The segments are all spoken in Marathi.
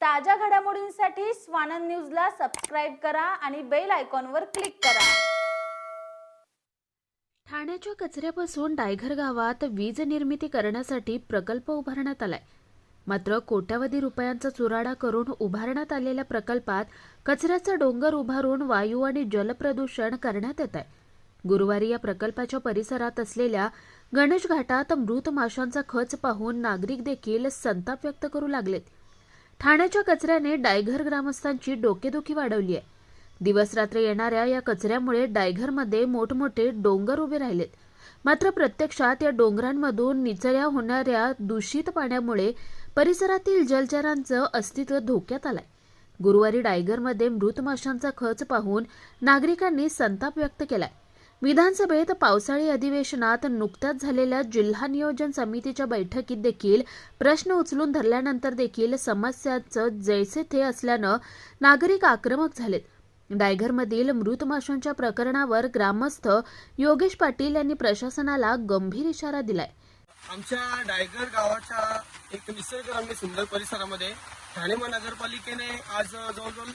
ताज्या घडामोडींसाठी स्वानंद न्यूजला सबस्क्राईब करा आणि बेल आयकॉनवर क्लिक करा. ठाण्याच्या कचऱ्यापासून डायघर गावात वीज निर्मिती करण्यासाठी प्रकल्प उभारण्यात आलाय. मात्र कोट्यावधी रुपयांचा चुराडा करून उभारण्यात आलेल्या प्रकल्पात कचऱ्याचा डोंगर उभारून वायू आणि जलप्रदूषण करण्यात येत आहे. गुरुवारी या प्रकल्पाच्या परिसरात असलेल्या गणेश घाटात मृत माशांचा खच पाहून नागरिक देखील संताप व्यक्त करू लागलेत. ठाण्याच्या कचऱ्याने डायघर ग्रामस्थांची डोकेदुखी वाढवली आहे. दिवसरात्र येणाऱ्या या कचऱ्यामुळे डायघरमध्ये मोठमोठे डोंगर उभे राहिलेत. मात्र प्रत्यक्षात या डोंगरांमधून निचऱ्या होणाऱ्या दूषित पाण्यामुळे परिसरातील जलचरांचं अस्तित्व धोक्यात आलंय. गुरुवारी डायगरमध्ये मृत माशांचा खच पाहून नागरिकांनी संताप व्यक्त केलाय. विधानसभेत पावसाळी अधिवेशनात नुकत्याच झालेल्या जिल्हा नियोजन समितीच्या बैठकीत देखील प्रश्न उचलून धरल्यानंतर देखील समस्यांचं जैसे थे असल्यानं नागरिक आक्रमक झालेत. डायघरमधील मृत माशांच्या प्रकरणावर ग्रामस्थ योगेश पाटील यांनी प्रशासनाला गंभीर इशारा दिलाय. आमच्या डायगर गावाच्या एक निसर्गरम्य सुंदर परिसरामध्ये ठाणे महानगरपालिकेने आज जवळजवळ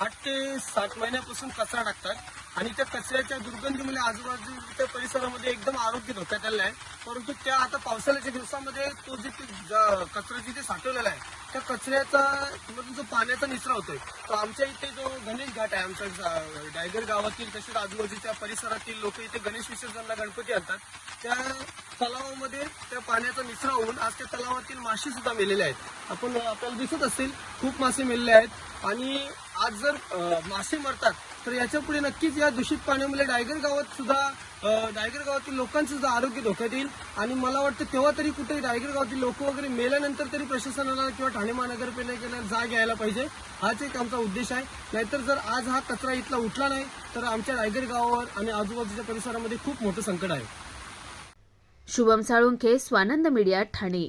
आठ ते सात महिन्यापासून कचरा टाकतात. आणि त्या कचऱ्याच्या दुर्गंधीमुळे आजूबाजूच्या परिसरामध्ये एकदम आरोग्य धोक्यात आलेलं आहे. परंतु त्या आता पावसाळ्याच्या दिवसामध्ये तो जे ज- कचरा जिथे साठवलेला आहे त्या कचऱ्याचा मधून जो पाण्याचा निचरा होतोय तो आमच्या इथे जो गणेश घाट आहे आमच्या जा- डायगर गावातील तसेच आजूबाजूच्या परिसरातील लोक इथे गणेश विसर्जनला गणपती आणतात. त्या तलावामध्ये त्या पाण्याचा निचरा होऊन आज त्या तलावातील मासे सुद्धा मेलेले आहेत. आपण आपल्याला दिसत असतील खूप मासे मेलेले आहेत. आणि आज जर मासे मरतात तर याच्यापुढे नक्कीच या दूषित पाण्यामुळे डायगर गावात सुद्धा डायगर गावातील लोकांचं सुद्धा आरोग्य धोक्यात येईल. आणि मला वाटतं तेव्हा तरी कुठे डायगर गावातील लोक वगैरे मेल्यानंतर तरी प्रशासनाला किंवा ठाणे महानगरपालिकेला जाग यायला पाहिजे. हाच एक आमचा उद्देश आहे. नाहीतर जर आज हा कचरा इथला उठला नाही तर आमच्या रायगड गावावर आणि आजूबाजूच्या परिसरामध्ये खूप मोठं संकट आहे. शुभम साळुंखे स्वानंद मीडिया ठाणे.